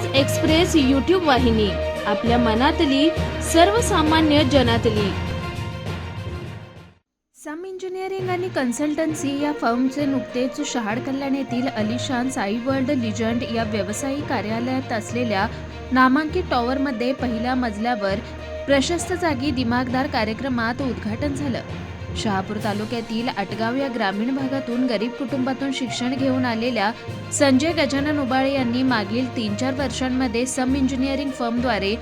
News express YouTube वाहिनी आपल्या मनातली सर्वसामान्य जनातली. सम इंजिनिअरिंग आणि कन्सल्टन्सी या फर्मचे नुकतेच शहाड कल्याण येथील अलिशान साई वर्ल्ड लिजंड या व्यावसायिक कार्यालयात असलेल्या नामांकित टॉवरमध्ये पहिल्या मजल्यावर प्रशस्त जागी दिमागदार कार्यक्रमात उद्घाटन झालं. शहापूर तालुक्यातील आटगाव या ग्रामीण भागातून गरीब कुटुंबातून शिक्षण घेऊन आलेल्या संजय गजानन उबाळे यांनी मागील तीन चार वर्षांमध्ये सम इंजिनिअरिंग फर्मद्वारे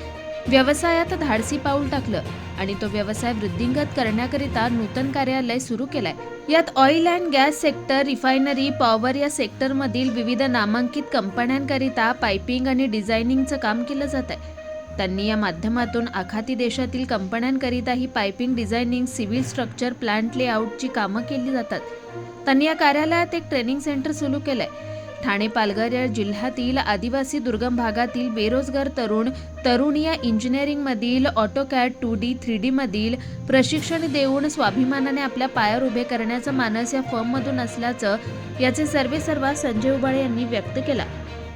व्यवसायात धाडसी पाऊल टाकलं आणि तो व्यवसाय वृद्धिंगत करण्याकरिता नूतन कार्यालय सुरू केलंय. यात oil and gas sector refinery power या सेक्टरमधील विविध नामांकित कंपन्यांकरिता पायपिंग आणि डिझायनिंगचं काम केलं जात आहे त्यांनी या माध्यमातून आखाती देशातील कंपन्यांकरिताही piping designing civil structure plant लेआउटची कामं केली जातात. त्यांनी या कार्यालयात एक ट्रेनिंग सेंटर सुरू केलंय. ठाणे पालघर या जिल्ह्यातील आदिवासी दुर्गम भागातील बेरोजगार तरुण तरुणी या इंजिनिअरिंगमधील ऑटोकॅट टू डी थ्री डीमधील प्रशिक्षण देऊन स्वाभिमानाने आपल्या पायावर उभे करण्याचं मानस या फर्ममधून असल्याचं याचे सर्वे सर्वा संजय उबाळे यांनी व्यक्त केला.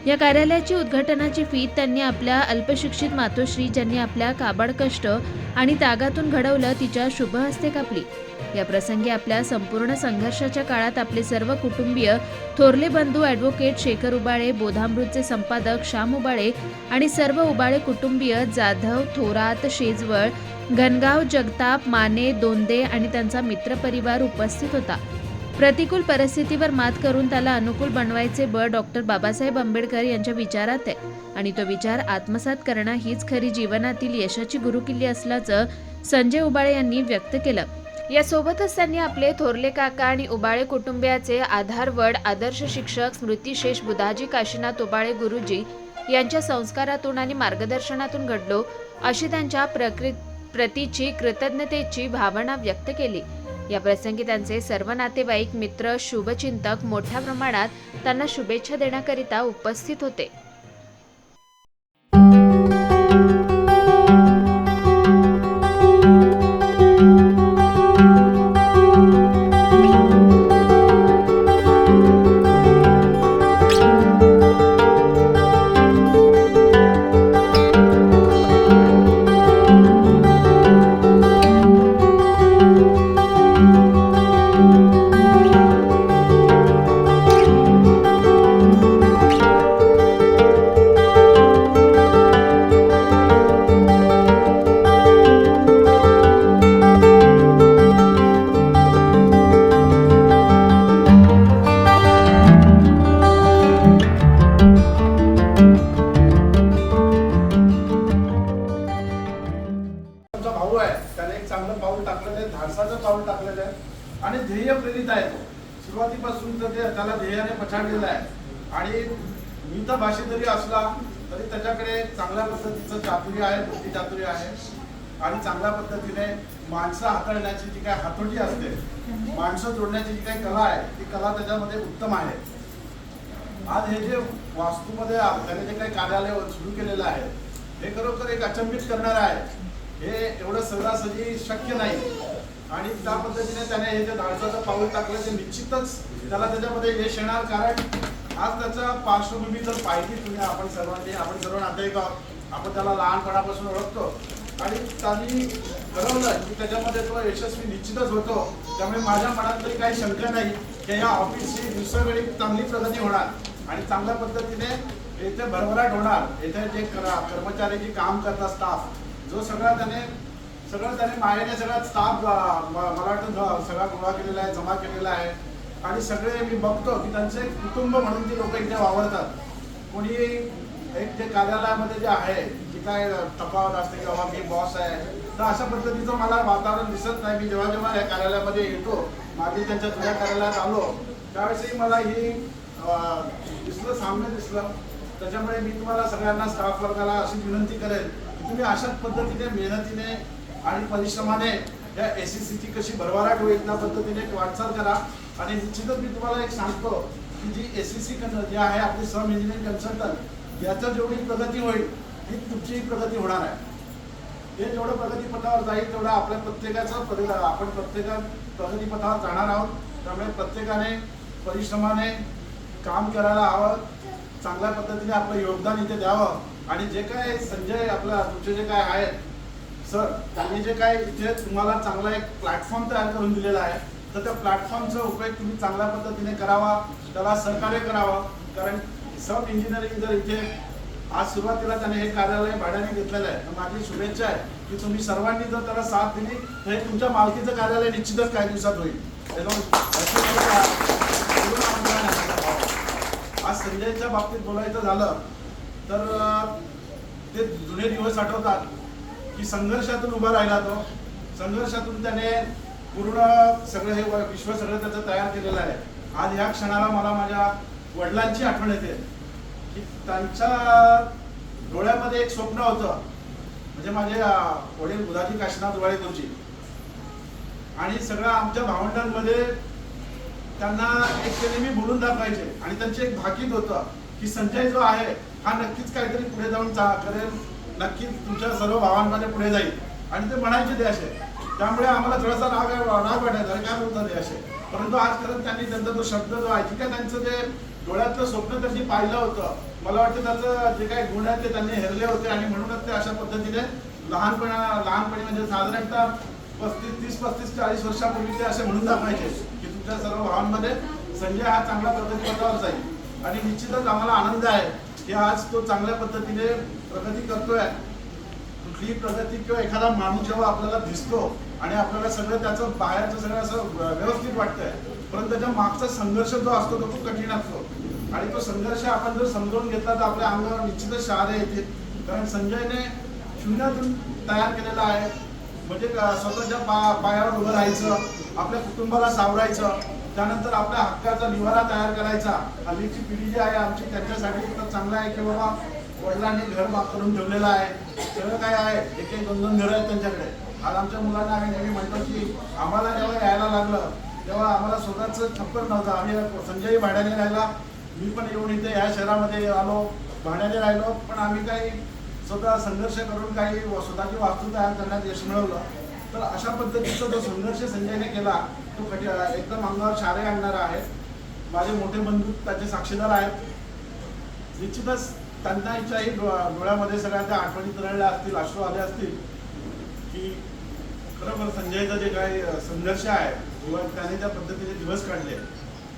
या कार्यालयाची उद्घाटनाची फीत त्यांनी आपल्या अल्पशिक्षित मातोश्री ज्यांनी आपल्या काबाड कष्ट आणि त्यागातून घडवलं तिच्या शुभ हस्ते कापली. या प्रसंगी आपल्या संपूर्ण संघर्षाच्या काळात आपले सर्व कुटुंबीय थोरले बंधू ॲडव्होकेट शेखर उबाळे बोधामृतचे संपादक श्याम उबाळे आणि सर्व उबाळे कुटुंबीय जाधव थोरात शेजवळ घनगाव जगताप माने दोंदे आणि त्यांचा मित्रपरिवार उपस्थित होता. प्रतिकूल परिस्थितीवर मात करून त्याला अनुकूल बनवायचे बळ डॉक्टर बाबासाहेब आंबेडकर यांच्या विचारात आहे. आणि तो विचार आत्मसात करणं हीच खरी जीवनातील यशाची गुरुकिल्ली असल्याचं संजय उबाळे यांनी व्यक्त केलं. यासोबतच त्यांनी आपले थोरले काका आणि उबाळे कुटुंबियाचे आधारवड आदर्श शिक्षक स्मृतिशेष बुधाजी काशीनाथ उबाळे गुरुजी यांच्या संस्कारातून आणि मार्गदर्शनातून घडलो अशी त्यांच्या प्रकृ प्रतीची कृतज्ञतेची भावना व्यक्त केली. या प्रसंगी त्यांचे सर्व नातेवाईक मित्र शुभचिंतक मोठ्या प्रमाणात त्यांना शुभेच्छा देण्याकरिता उपस्थित होते. चांगलं पाऊल टाकलेलं आहे धाडसाचं पाऊल टाकलेलं आहे आणि ध्येय प्रेरित आहे तो. सुरुवातीपासून तर ते त्याला ध्येयाने पछाडलेलं आहे. आणि मी तर भाषे जरी असला तरी त्याच्याकडे चांगल्या पद्धतीचं चातुर्य आहे बुद्धी चातुर्य आहे. आणि चांगल्या पद्धतीने माणसं हाताळण्याची जी काही हातोटी असते माणसं जोडण्याची जी काही कला आहे ती कला त्याच्यामध्ये उत्तम आहे. आज हे जे वास्तूमध्ये त्याने जे काही कार्यालय सुरू केलेलं आहे हे खरोखर एक अचंबित करणार आहे. हे एवढं सहजासहजी शक्य नाही. आणि त्या पद्धतीने त्याने हे जे धाडसाचं पाऊल टाकलं ते निश्चितच त्याला त्याच्यामध्ये यश येणार. कारण आज त्याचा पार्श्वभूमी जर पाहिली तुम्ही आपण सर्वांनी आपण सर्व नातेवाईक आहोत. आपण त्याला लहानपणापासून ओळखतो. आणि त्यांनी ठरवलं की त्याच्यामध्ये तो यशस्वी निश्चितच होतो. त्यामुळे माझ्या मनात तरी काही शंका नाही की या ऑफिसची दुसऱ्या वेळी चांगली प्रगती होणार. आणि चांगल्या पद्धतीने येथे भरभराट होणार. येथे जे करा- कर्मचारी जे काम करतात स्टाफ जो सगळा त्याने सगळं त्याने मायेने सगळा स्टाफ मला वाटतं सगळा गोळा केलेला आहे जमा केलेला आहे. आणि सगळे मी बघतो की त्यांचे कुटुंब म्हणून ती लोक इथे वावरतात. कोणी एक ते कार्यालयामध्ये जे आहे की काय तफावत असते की बाबा मी बॉस आहे तर अशा पद्धतीचं मला वातावरण दिसत नाही. मी जेव्हा जेव्हा या कार्यालयामध्ये येतो मागे त्यांच्या जुन्या कार्यालयात आलो त्यावेळेसही मला ही दिसलं सामने दिसलं. त्याच्यामुळे मी तुम्हाला सगळ्यांना स्टाफ वर्गाला अशी विनंती करेन की तुम्ही अशाच पद्धतीने मेहनतीने आणि परिश्रमाने या एस सी सीची कशी भरभराट होईल त्या पद्धतीने एक वाटचाल करा. आणि निश्चितच मी तुम्हाला एक सांगतो की जी एस सी सी जे आहे आपली सम इंजिनिअरिंग कन्सल्टंट याचं जेवढी प्रगती होईल ही तुमचीही प्रगती होणार आहे. हे जेवढं प्रगतीपथावर जाईल तेवढं आपल्या प्रत्येकाचं परिणाम आपण प्रत्येका प्रगतीपथावर जाणार आहोत. त्यामुळे प्रत्येकाने परिश्रमाने काम करायला हवं. चांगल्या पद्धतीने आपलं योगदान इथे द्यावं. आणि जे काय संजय आपला तुमचे जे काय आहेत सर त्यांनी जे काय इथे तुम्हाला चांगला एक प्लॅटफॉर्म तयार करून दिलेला आहे तर त्या प्लॅटफॉर्मचा उपयोग तुम्ही चांगल्या पद्धतीने करावा त्याला सहकार्य करावं. कारण सब इंजिनिअरिंग जर इथे आज सुरुवातीला त्याने हे कार्यालय भाड्याने घेतलेलं आहे. तर माझी शुभेच्छा आहे की तुम्ही सर्वांनी जर त्याला साथ दिली तर हे तुमच्या मालकीचं कार्यालय निश्चितच काही दिवसात होईल. त्याच्यामुळे बाबतीत बोलायचं झालं तर ते जुने दिवस आठवतात की संघर्षातून उभा राहिला तो. संघर्षातून त्याने पूर्ण सगळं हे विश्व सगळं त्याचं तयार केलेलं आहे. आज ह्या क्षणाला मला माझ्या वडिलांची आठवण येते की त्यांच्या डोळ्यामध्ये एक स्वप्न होतं. म्हणजे माझे वडील बुधाजी काशीनाथ वाळेकरजी आणि सगळ्या आमच्या भावंडांमध्ये त्यांना एक मी नेहमी बोलून दाखवायचे. आणि त्यांचे एक भाकीत होतं की संजय जो आहे हा नक्कीच काहीतरी पुढे जाऊन चा करेल. नक्कीच तुमच्या सर्व भावांमध्ये पुढे जाईल. आणि ते म्हणायचे ते असे. त्यामुळे आम्हाला थोडासा राग राग वाटायचा काय बोलतात ते असे. परंतु आज खरंच त्यांनी त्यांचा तो शब्द जो आहे ठीक त्यांचं जे डोळ्यातलं स्वप्न त्यांनी पाहिलं होतं. मला वाटतं त्याचं जे काही गुण आहेत ते त्यांनी हेरले होते. आणि म्हणूनच ते अशा पद्धतीने लहानपणा लहानपणी म्हणजे साधारणतः पस्तीस तीस पस्तीस चाळीस वर्षापूर्वी ते असे म्हणून दाखवायचे की तुमच्या सर्व भावांमध्ये संजय हा चांगल्या प्रगतीपथावर जाईल. आणि निश्चितच आम्हाला आनंद आहे की आज तो चांगल्या पद्धतीने प्रगती करतोय. कुठलीही प्रगती किंवा एखादा माणूस जेव्हा आपल्याला दिसतो आणि आपल्याला सगळं त्याचं बाहेरचं सगळं असं व्यवस्थित वाटतंय परंतु त्याच्या मागचा संघर्ष जो असतो तो खूप कठीण असतो. आणि तो संघर्ष आपण जर समजावून घेतला तर आपल्या अंगावर निश्चितच शहारे येतील. कारण संजयने शून्यातून तयार केलेला आहे. म्हणजे स्वतःच्या पा पायावर उभं राहायचं आपल्या कुटुंबाला सावरायचं त्यानंतर आपल्या हक्काचा निवारा तयार करायचा. हल्लीची पिढी जी आहे आमची त्यांच्यासाठी सुद्धा चांगलं आहे की बाबा वडिलांनी घर बाग करून ठेवलेलं आहे. सगळं काय आहे एक एक दोन दोन घरं आहेत त्यांच्याकडे. आज आमच्या मुलांना आम्ही नेहमी म्हणतो की आम्हाला जेव्हा यायला लागलं तेव्हा आम्हाला स्वतःचं छप्पर नव्हतं. आम्ही संजय भाड्याने राहिला. मी पण येऊन इथे या शहरामध्ये आलो भाड्याने राहिलो पण आम्ही काही स्वतः संघर्ष करून काही स्वतःची वास्तू तयार करण्यात यश मिळवलं. तर अशा पद्धतीचा जो संघर्ष संजयने केला तो कठी एकदम अंगावर शारे आणणारा आहे. माझे मोठे बंधू त्याचे साक्षीदार आहेत. निश्चितच त्यांच्याही डोळ्यामध्ये सगळ्या त्या आठवणी तरळल्या असतील अश्रू आले असतील की खरोखर संजयचं जे काही संघर्ष आहे किंवा त्याने ज्या पद्धतीने दिवस काढले.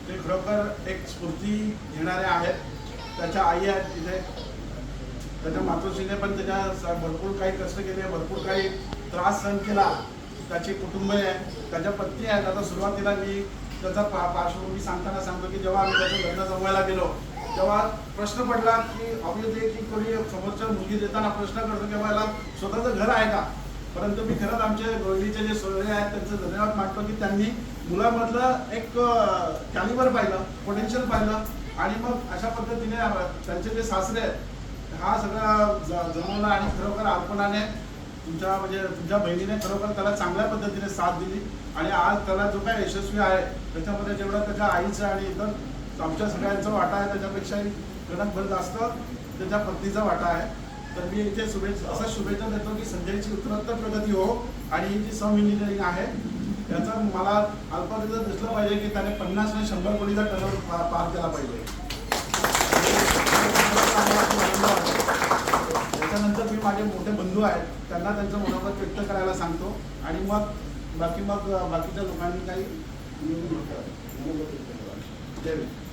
ते खरोखर एक स्फूर्ती घेणारे आहेत. त्याच्या आई आहेत तिथे. त्याच्या मातोश्रीने पण त्याच्या भरपूर काही कष्ट केले भरपूर काही त्रास सहन केला. त्याची कुटुंब आहे त्याच्या पत्नी आहेत. आता सुरुवातीला मी त्याचा पा पार्श्वभूमी सांगताना सांगतो की जेव्हा आम्ही त्याचं लग्न जमवायला गेलो तेव्हा प्रश्न पडला की ऑब्विसली की कोणी समोरच्या मुलगी देताना प्रश्न करतो की मला स्वतःचं घर आहे का? परंतु मी खरंच आमचे गोळीचे जे सोयरे आहेत त्यांचं धन्यवाद मानतो की त्यांनी मुलामधलं एक कॅलिबर पाहिलं पोटेन्शियल पाहिलं. आणि मग अशा पद्धतीने त्यांचे जे सासरे आहेत हा सगळा ज- जमवला आणि खरोखर अर्पणाने तुमच्या म्हणजे तुमच्या बहिणीने खरोखर त्याला चांगल्या पद्धतीने साथ दिली आणि आज त्याला जो काय यशस्वी आहे त्याच्यामध्ये जेवढं त्याच्या आईचं आणि इतर आमच्या सगळ्यांचा वाटा आहे त्याच्यापेक्षाही गणकभर जास्त त्याच्या पत्नीचा वाटा आहे. तर मी इथे शुभेच्छा असं शुभेच्छा देतो की संजयची उत्तरोत्तर प्रगती हो आणि ही जी सम इंजिनिअरिंग आहे त्याचा मला अल्पावधीचं दिसलं पाहिजे की त्याने पन्नास आणि शंभर कोटीचा टर्नओव्हर पार पार केला पाहिजे. त्याच्यानंतर मी माझे मोठे बंधू आहेत त्यांना त्यांचं मनोगत व्यक्त करायला सांगतो आणि मग बाकी मग बाकीच्या लोकांनी काही जय भीम.